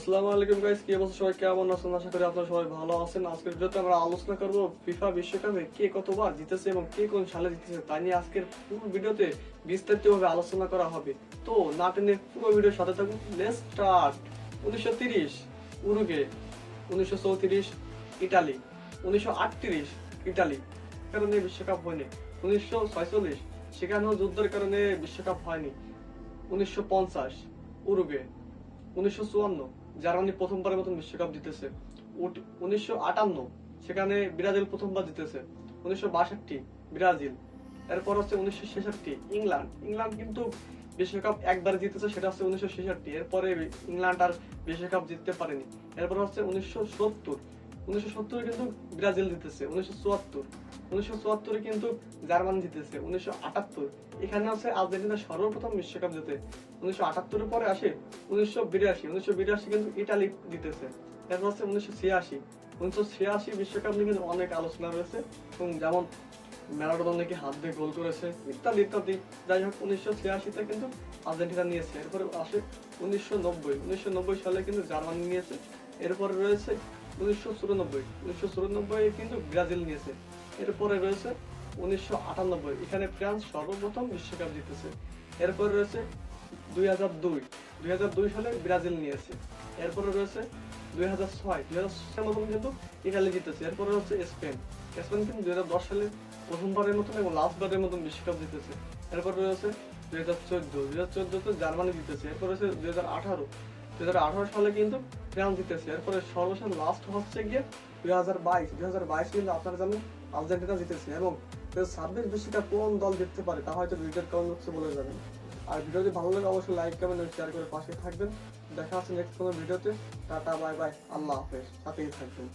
আসসালামু আলাইকুম গাইস কি অবস্থা সবাই? কেমন আছেন? আশা করি আপনারা সবাই ভালো আছেন। আজকের ভিডিওতে আমরা আলোচনা করব ফিফা বিশ্বকাপে কে কতবার জিতেছে এবং কে কোন সালে জিতেছে তা নিয়ে আজকের পুরো ভিডিওতে বিস্তারিতভাবে আলোচনা করা হবে। তো না টেনে পুরো ভিডিওর সাথে থাকুন। লেটস স্টার্ট উনিশশো তিরিশ উরুগে উনিশশো চৌত্রিশ, ইটালি। উনিশশো আটত্রিশ, ইটালি। কারণে বিশ্বকাপ হয়নি। উনিশশো ছয়চল্লিশ, সেখানেও যুদ্ধের কারণে বিশ্বকাপ হয়নি। উনিশশো পঞ্চাশ উরুগে উনিশশো চুয়ান্ন জার্মানি প্রথমবারের মতন বিশ্বকাপ জিতেছে। উনিশশো আটান্ন, সেখানে ব্রাজিল প্রথমবার জিতেছে। উনিশশো বাষট্টি, ব্রাজিল। এরপর হচ্ছে উনিশশো ছেষট্টি, ইংল্যান্ড। ইংল্যান্ড কিন্তু বিশ্বকাপ একবার জিতেছে, সেটা হচ্ছে উনিশশো ছেষট্টি। এরপরে ইংল্যান্ড আর বিশ্বকাপ জিততে পারেনি। এরপর হচ্ছে উনিশশো সত্তর উনিশশো সত্তরে কিন্তু ব্রাজিল জিতেছে, উনিশশো চুয়াত্তর। উনিশশো চুয়াত্তরে কিন্তু জার্মানি জিতেছে, উনিশশো আটাত্তর। এখানে আছে আর্জেন্টিনা সর্বপ্রথম বিশ্বকাপ উনিশশো আটাত্তরের পরে আসে উনিশশো বিরাশি। উনিশশো বিরাশি কিন্তু ইটালি জিতেছে। হচ্ছে উনিশশো ছিয়াশি। উনিশশো ছিয়াশি বিশ্বকাপ নিয়ে কিন্তু অনেক আলোচনা রয়েছে এবং যেমন ম্যারাডোনা নাকি হাত দিয়ে গোল করেছে, ইত্যাদি ইত্যাদি। যাই হোক, উনিশশো ছিয়াশিতে কিন্তু আর্জেন্টিনা নিয়েছে। এরপরে আসে উনিশশো নব্বই। উনিশশো নব্বই সালে কিন্তু জার্মানি নিয়েছে। এরপরে রয়েছে উনিশশো চুরানব্বই। উনিশশো চুরানব্বই কিন্তু ব্রাজিল নিয়েছে। এরপরে রয়েছে উনিশশো আটানব্বই। এখানে ফ্রান্স সর্বপ্রথম বিশ্বকাপ জিতেছে। এরপরে রয়েছে দুই হাজার দুই। দুই হাজার দুই সালে ব্রাজিল নিয়েছে। এরপরে রয়েছে দুই হাজার ছয়। দুই হাজার ছয় মতন কিন্তু ইটালি জিতেছে। এরপরে হচ্ছে স্পেন। স্পেন কিন্তু দুই হাজার দশ সালে প্রথমবারের মতন এবং লাস্টবারের মতন বিশ্বকাপ জিতেছে। এরপর রয়েছে দুই হাজার চোদ্দ। দুই হাজার চোদ্দতে জার্মানি জিতেছে। এরপর রয়েছে দুই হাজার আঠারো। দুই হাজার আঠারো সালে কিন্তু ফ্রান্স জিতেছে এরপরে সর্বশেষ লাস্ট হচ্ছে গিয়ে দুই হাজার বাইশ। দুই হাজার বাইশ কিন্তু আপনারা জানেন আর্জেন্টিনা জিতেছে এবং ছাব্বিশ বিশ্বকাপ কোন দল জিততে পারে তা হয়তো ভিডিওর কমেন্ট হচ্ছে বলে যাবেন। আর ভিডিও যদি ভালো লাগে অবশ্যই লাইক কমেন্ট শেয়ার করে পাশে থাকবেন। দেখা হচ্ছে নেক্সট কোনো ভিডিওতে। টাটা বাই বাই আল্লাহ হাফেজ। সাথেই থাকবেন।